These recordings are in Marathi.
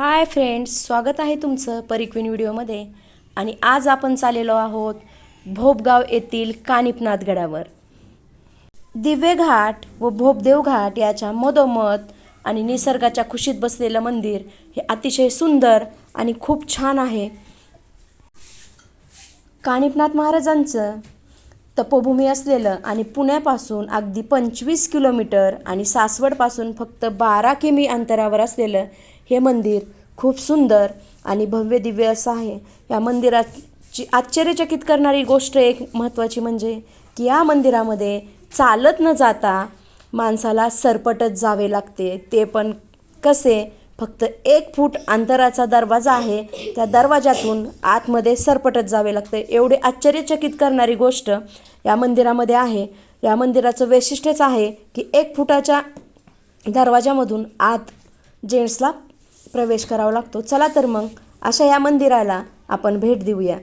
हाय फ्रेंड्स स्वागत आहे तुमचं परिक्विन व्हिडिओमध्ये. आणि आज आपण चाललेलो आहोत भोपगाव येथील कानिपनाथ गडावर. दिव्य घाट व भोपदेव घाट याच्या मधोमध आणि निसर्गाच्या खुशीत बसलेलं मंदिर हे अतिशय सुंदर आणि खूप छान आहे. कानिपनाथ महाराजांचं तपोभूमी असलेलं आणि पुण्यापासून अगदी पंचवीस किलोमीटर आणि सासवडपासून फक्त बारा किमी अंतरावर असलेलं हे मंदिर खूप सुंदर आणि भव्य दिव्य असं आहे. या मंदिराची आश्चर्यचकित करणारी गोष्ट एक महत्त्वाची म्हणजे की या मंदिरामध्ये चालत न जाता माणसाला सरपटत जावे लागते. ते पण कसे? फक्त एक फूट अंतराचा दरवाजा आहे. त्या दरवाजातून आतमध्ये सरपटत जावे लागते. एवढे आश्चर्यचकित करणारी गोष्ट या मंदिरामध्ये आहे. या मंदिराचं वैशिष्ट्यच आहे की एक फुटाच्या दरवाजामधून आत जेंट्सला प्रवेश करावा लागतो. चला तर मग अशा या मंदिराला आपण भेट देऊया.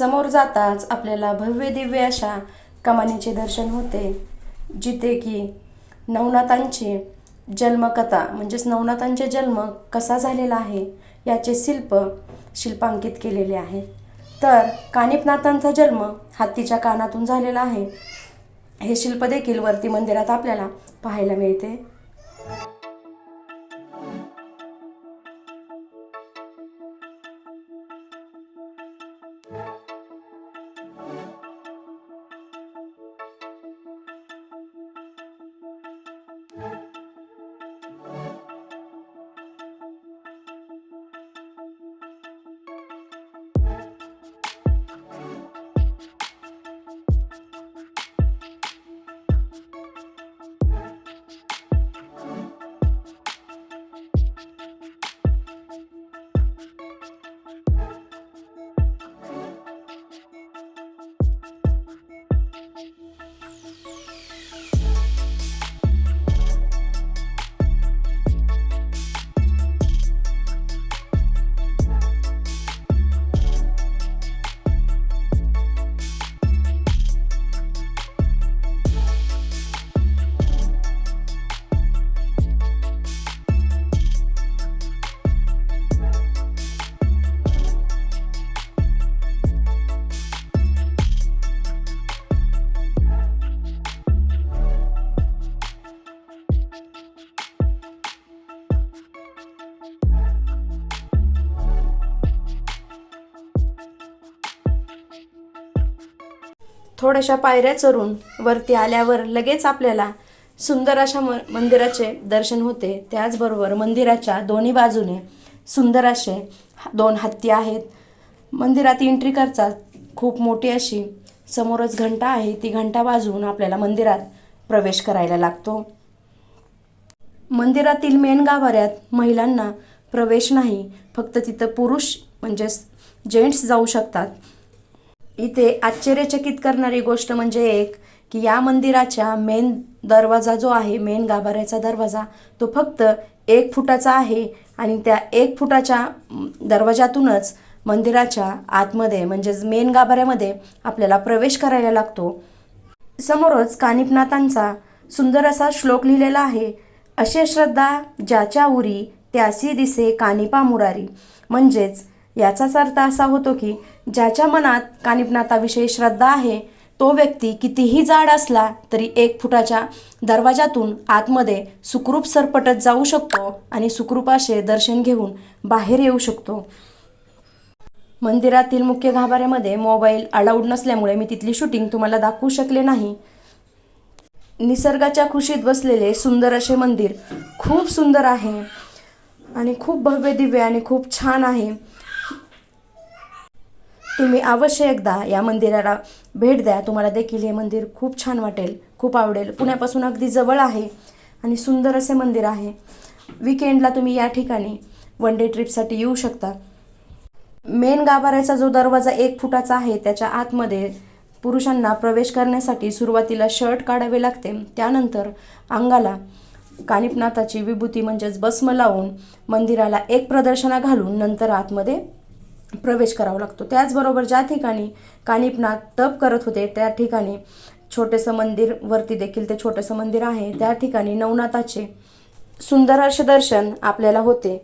समोर जाताच आपल्याला भव्य दिव्य अशा कमानीचे दर्शन होते जिथे की नवनाथांची जन्मकथा म्हणजेच नवनाथांचे जन्म कसा झालेला आहे याचे शिल्प शिल्पांकित केलेले आहे. तर कानिपनाथांचा जन्म हत्तीच्या कानातून झालेला आहे. हे शिल्प देखील वरती मंदिरात आपल्याला पाहायला मिळते. थोड्याशा पायऱ्या चढून वरती आल्यावर लगेच आपल्याला सुंदर अशा म मंदिराचे दर्शन होते. त्याचबरोबर मंदिराच्या दोन्ही बाजूने सुंदर असे दोन हत्ती आहेत. मंदिरात एंट्री करतात खूप मोठी अशी समोरच घंटा आहे. ती घंटा वाजवून आपल्याला मंदिरात प्रवेश करायला लागतो. मंदिरातील मेन गाभाऱ्यात महिलांना प्रवेश नाही. फक्त तिथं पुरुष म्हणजेच जेंट्स जाऊ शकतात. इथे आश्चर्यचकित करणारी गोष्ट म्हणजे एक की या मंदिराच्या मेन दरवाजा जो आहे मेन गाभाऱ्याचा दरवाजा तो फक्त एक फुटाचा आहे आणि त्या एक फुटाच्या दरवाजातूनच मंदिराच्या आतमध्ये म्हणजेच मेन गाभाऱ्यामध्ये आपल्याला प्रवेश करायला लागतो. समोरच कानिपनाथांचा सुंदर असा श्लोक लिहिलेला आहे असे श्रद्धा ज्याच्या उरी त्यासी दिसे कानिपा मुरारी. म्हणजेच याचाच अर्थ असा होतो की ज्याच्या मनात कानिपनाथाविषयी श्रद्धा आहे तो व्यक्ती कितीही जाड असला तरी एक फुटाच्या दरवाजातून आतमध्ये सुखरूप सरपटत जाऊ शकतो आणि सुखरूपाचे दर्शन घेऊन बाहेर येऊ शकतो. मंदिरातील मुख्य गाभाऱ्यामध्ये मोबाईल अलाउड नसल्यामुळे मी तिथली शूटिंग तुम्हाला दाखवू शकले नाही. निसर्गाच्या खुशीत बसलेले सुंदर असे मंदिर खूप सुंदर आहे आणि खूप भव्य दिव्य आणि खूप छान आहे. तुम्ही अवश्य एकदा या मंदिराला भेट द्या. तुम्हाला देखील हे मंदिर खूप छान वाटेल खूप आवडेल. पुण्यापासून अगदी जवळ आहे आणि सुंदर असे मंदिर आहे. विकेंडला तुम्ही या ठिकाणी वन डे ट्रिपसाठी येऊ शकता. मेन गाभाऱ्याचा जो दरवाजा एक फुटाचा आहे त्याच्या आतमध्ये पुरुषांना प्रवेश करण्यासाठी सुरुवातीला शर्ट काढावे लागते. त्यानंतर अंगाला कानिपनाथाची विभूती म्हणजेच भस्म लावून मंदिराला एक प्रदर्शना घालून नंतर आतमध्ये प्रवेश करावा लागतो. त्याचबरोबर ज्या ठिकाणी कानिपनाथ तप करत होते त्या ठिकाणी छोटेसं मंदिर वरती देखील ते छोटंसं मंदिर आहे. त्या ठिकाणी नवनाथाचे सुंदर असे दर्शन आपल्याला होते.